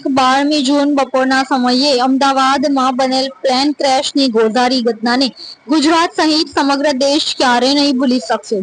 તારીખ બારમી જૂન બપોરના સમયે અમદાવાદમાં બનેલ પ્લેન ક્રેશની ગોઝારી ઘટનાને ગુજરાત સહિત સમગ્ર દેશ ક્યારે નહીં ભૂલી શકશે.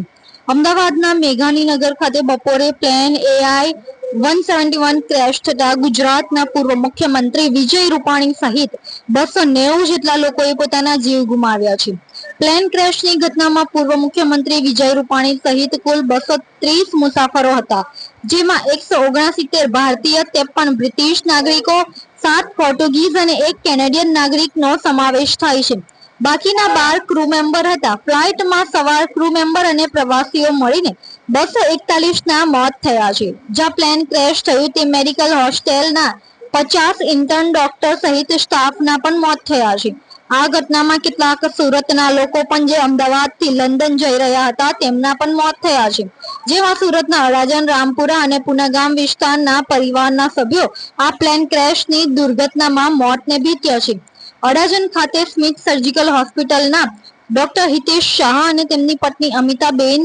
અમદાવાદના મેઘાણીનગર ખાતે બપોરે plane AI one seventy one crash થતા ગુજરાતના પૂર્વ મુખ્યમંત્રી વિજય રૂપાણી સહિત બસો નેવું જેટલા લોકોએ પોતાના જીવ ગુમાવ્યા છે. પ્લેન ક્રેશની ઘટનામાં પૂર્વ મુખ્યમંત્રી વિજય રૂપાણી સહિત કુલ બસો ત્રીસ મુસાફરો હતા, જેમાં એકસો ઓગણસિત્તેર ભારતીય, ત્રેપન બ્રિટિશ નાગરિકો, સાત પોર્ટુગીઝ અને એક કેનેડિયન નાગરિકનો સમાવેશ થાય છે. બાકીના બાર ક્રૂ મેમ્બર હતા. ફ્લાઇટમાં સવાર ક્રૂ મેમ્બર અને પ્રવાસીઓ મળીને બસો એકતાલીસ ના મોત થયા છે. જ્યાં પ્લેન ક્રેશ થયું તે મેડિકલ હોસ્ટેલના પચાસ ઇન્ટર્ન ડોક્ટર સહિત સ્ટાફના પણ મોત થયા છે. આ ઘટનામાં કેટલાક સુરતના લોકો પણ જે અમદાવાદથી લંડન જઈ રહ્યા હતા તેમના પણ મોત થયા છે. જેમાં સુરતના અડાજણ, રામપુરા અને પુનાગામ વિસ્તારના પરિવારના સભ્યો આ પ્લેન ક્રેશની દુર્ઘટનામાં મોતને ભીત્યા છે. અડાજણ ખાતે સ્મિત સર્જિકલ હોસ્પિટલના ડોક્ટર હિતેશ શાહ અને તેમની પત્ની અમિતાબેન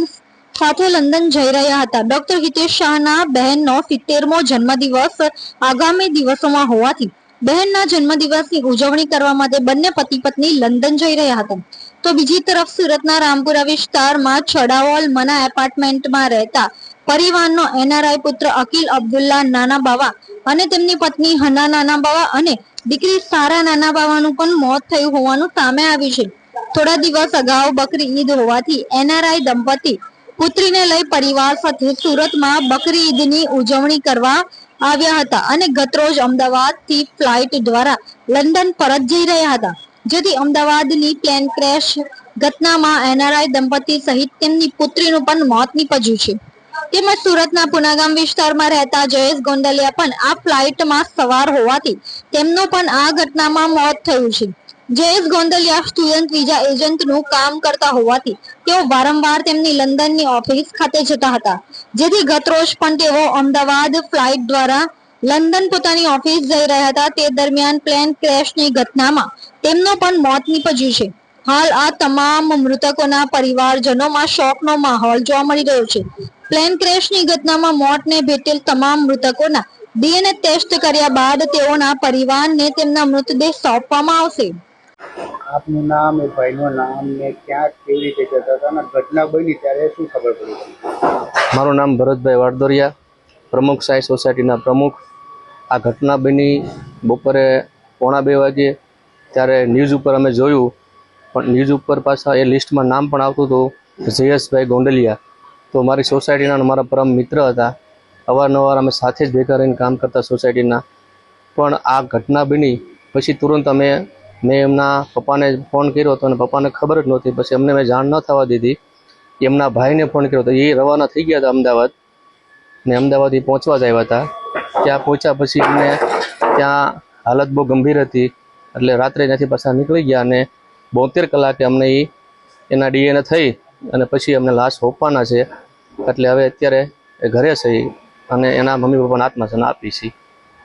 સાથે લંડન જઈ રહ્યા હતા. ડોક્ટર હિતેશ શાહના બહેનનો સિત્તેરમો જન્મદિવસ આગામી દિવસોમાં હોવાથી બહેનના જન્મદિવસની ઉજવણી કરવા માટે બંને પતિ પત્ની લંડન જઈ રહ્યા હતા. તો બીજી તરફ સુરતના રામપુરા વિસ્તારમાં છડાવોલ મના એપાર્ટમેન્ટમાં રહેતા પરિવારનો એનઆરઆઈ પુત્ર અકિલ અબ્દુલ્લા નાના બાવા અને તેમની પત્ની હના નાના બાવા અને દીકરી સારા નાના બાવાનું પણ મોત થયું હોવાનું સામે આવ્યું છે. થોડા દિવસ અગાઉ બકરી ઈદ હોવાથી એનઆરઆઈ દંપતી પુત્રીને લઈ પરિવાર સાથે સુરતમાં બકરી ઈદની ઉજવણી કરવા આવ્યા હતા અને ગતરોજ અમદાવાદથી ફ્લાઇટ દ્વારા લંડન પરત જઈ રહ્યા હતા. જેથી અમદાવાદની પ્લેન ક્રેશ ઘટનામાં એનઆરઆઈ દંપતી સહિત તેમની પુત્રીનું પણ મોત નીપજ્યું છે. તેમજ સુરતના પુનાગામ વિસ્તારમાં રહેતા જયેશ ગોંડલિયા પણ આ ફ્લાઇટમાં સવાર હોવાથી તેમનું પણ આ ઘટનામાં મોત થયું છે. જયેશ ગોંદલિયા સ્ટુડન્ટ વિઝા એજન્ટનું કામ કરતા હોવાથી તેઓ વારંવાર તેમની લંડનની ઓફિસ ખાતે જતા હતા. જેથી ગતરોજ પણ તેઓ અમદાવાદ ફ્લાઇટ દ્વારા લંડન પોતાની ઓફિસ જઈ રહ્યા હતા. તે દરમિયાન પ્લેન ક્રેશની ઘટનામાં તેમનું પણ મોત નીપજ્યું છે. હાલ આ તમામ મૃતકોના પરિવારજનોમાં શોકનો માહોલ જોવા મળી રહ્યો છે. પ્લેન ક્રેશની ઘટનામાં મોતને ભેટેલ તમામ મૃતકોના ડીએનએ ટેસ્ટ કર્યા બાદ તેઓના પરિવારને તેમના મૃતદેહ સોંપવામાં આવશે. આપનું નામ, એ ભાઈનું નામ ને ક્યાં કેવી રીતે જતા હતા અને ઘટના બની ત્યારે શું ખબર પડી? મારું નામ ભરતભાઈ વાડદોરિયા, પ્રમુખ સાઈ સોસાયટીના પ્રમુખ. આ ઘટના બની બપોરે પોણા બે વાગે ત્યારે ન્યૂઝ ઉપર અમે જોયું. પણ ન્યૂઝ ઉપર પાછા એ લિસ્ટમાં નામ પણ આવતું હતું, જયેશભાઈ ગોંડલિયા. તો મારી સોસાયટીના મારા પરમ મિત્ર હતા. અવારનવાર અમે સાથે જ ભેગા રહીને કામ કરતા સોસાયટીના. પણ આ ઘટના બની, પછી તુરંત અમે મેં એમના પપ્પાને ફોન કર્યો હતો અને પપ્પાને ખબર જ નહોતી. પછી અમને મેં જાણ ન થવા દીધી એમના ભાઈને ફોન કર્યો હતો. એ રવાના થઈ ગયા હતા અમદાવાદ. ને અમદાવાદથી પહોંચવા જ આવ્યા હતા. ત્યાં પહોંચ્યા પછી અમને ત્યાં હાલત બહુ ગંભીર હતી. એટલે રાત્રે ત્યાંથી પાછા નીકળી ગયા અને બોતેર કલાકે અમને એ એના ડીએનએ થઈ અને પછી અમને લાશ હોપવાના છે. એટલે હવે અત્યારે એ ઘરે છે અને એના મમ્મી પપ્પાના આત્માસન આપી છે.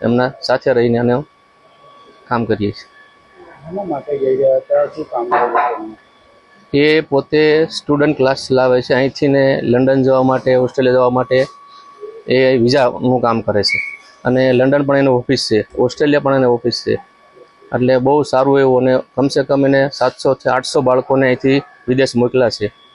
એમના સાથે રહીને અને કામ કરીએ છીએ. એ પોતે સ્ટુડન્ટ ક્લાસ ચલાવે છે. અહીંથી ને લંડન જવા માટે, ઓસ્ટ્રેલિયા જવા માટે એ વિઝાનું કામ કરે છે. અને લંડન પણ એનું ઓફિસ છે. ઓસ્ટ્રેલિયા પણ એનો ઓફિસ છે. એટલે બહુ સારું એવું અને કમસે કમ એને સાતસોથી આઠસો બાળકોને અહીંથી વિદેશ મોકલ્યા છે.